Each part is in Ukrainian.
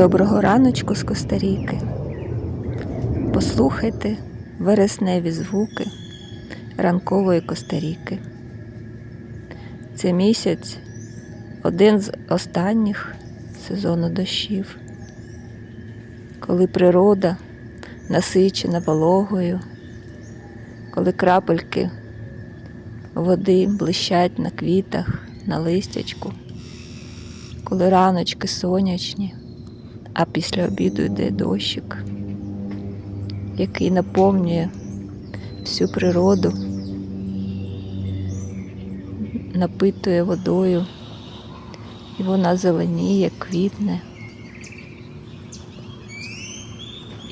Доброго раночку з Коста-Ріки. Послухайте вересневі звуки ранкової Коста-Ріки. Це місяць один з останніх сезону дощів, коли природа насичена вологою, коли крапельки води блищать на квітах, на листячку, коли раночки сонячні, а після обіду йде дощик, який наповнює всю природу, напитує водою, і вона зеленіє, квітне.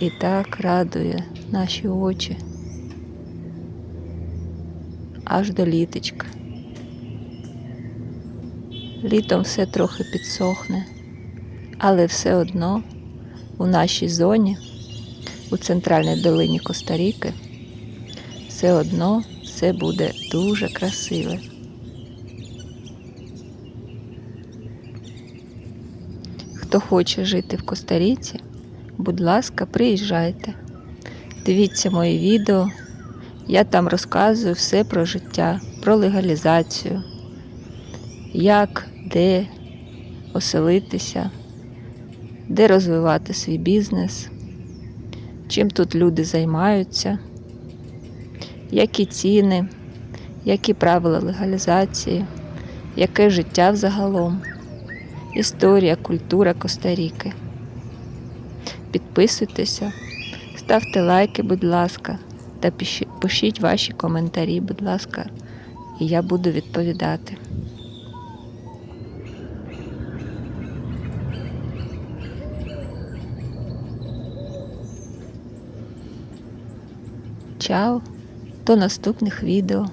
І так радує наші очі аж до літочка. Літом все трохи підсохне, але все одно у нашій зоні, у центральній долині Коста-Ріки, все одно все буде дуже красиве. Хто хоче жити в Коста-Ріці, будь ласка, приїжджайте. Дивіться мої відео. Я там розказую все про життя, про легалізацію, як, де оселитися, де розвивати свій бізнес, чим тут люди займаються, які ціни, які правила легалізації, яке життя взагалом, історія, культура Коста-Ріки. Підписуйтеся, ставте лайки, будь ласка, та пишіть ваші коментарі, будь ласка, і я буду відповідати. Чао, до наступних відео.